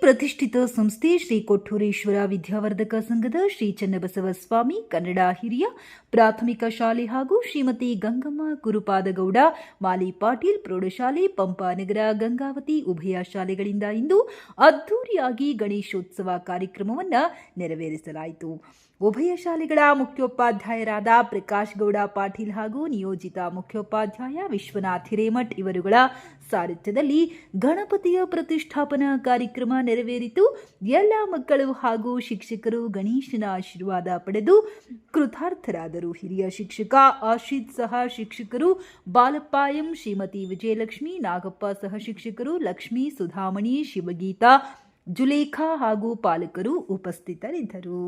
ಪ್ರತಿಷ್ಠಿತ ಸಂಸ್ಥೆ ಶ್ರೀ ಕೊಠೂರೇಶ್ವರ ವಿದ್ಯಾವರ್ಧಕ ಸಂಘದ ಶ್ರೀ ಚನ್ನಬಸವ ಸ್ವಾಮಿ, ಕನ್ನಡ ಹಿರಿಯ ಪ್ರಾಥಮಿಕ ಶಾಲೆ ಹಾಗೂ ಶ್ರೀಮತಿ ಗಂಗಮ್ಮ ಗುರುಪಾದಗೌಡ, ಮಾಲಿ ಪಾಟೀಲ್ ಪ್ರೌಢಶಾಲೆ ಪಂಪಾನಗರ ಗಂಗಾವತಿ ಉಭಯ ಶಾಲೆಗಳಿಂದ ಇಂದು ಅದ್ದೂರಿಯಾಗಿ ಗಣೇಶೋತ್ಸವ ಕಾರ್ಯಕ್ರಮವನ್ನು ನೆರವೇರಿಸಲಾಯಿತು. ಉಭಯ ಶಾಲೆಗಳ ಮುಖ್ಯೋಪಾಧ್ಯಾಯರಾದ ಪ್ರಕಾಶ್ ಗೌಡ ಪಾಟೀಲ್ ಹಾಗೂ ನಿಯೋಜಿತ ಮುಖ್ಯೋಪಾಧ್ಯಾಯ ವಿಶ್ವನಾಥ್ ಹಿರೇಮಠ್ ಇವರುಗಳ ಸಾರಥ್ಯದಲ್ಲಿ ಗಣಪತಿಯ ಪ್ರತಿಷ್ಠಾಪನಾ ಕಾರ್ಯಕ್ರಮ ನೆರವೇರಿತು. ಎಲ್ಲ ಮಕ್ಕಳು ಹಾಗೂ ಶಿಕ್ಷಕರು ಗಣೇಶನ ಆಶೀರ್ವಾದ ಪಡೆದು ಕೃತಾರ್ಥರಾದರು. ಹಿರಿಯ ಶಿಕ್ಷಕ ಆಶಿತ್ ಸಹ ಶಿಕ್ಷಕರು ಬಾಲಪ್ಪಾಯಂ ಶ್ರೀಮತಿ ವಿಜಯಲಕ್ಷ್ಮಿ, ನಾಗಪ್ಪ ಸಹ ಶಿಕ್ಷಕರು, ಲಕ್ಷ್ಮಿ ಸುಧಾಮಣಿ, ಶಿವಗೀತಾ, ಜುಲೇಖಾ ಹಾಗೂ ಪಾಲಕರು ಉಪಸ್ಥಿತರಿದ್ದರು.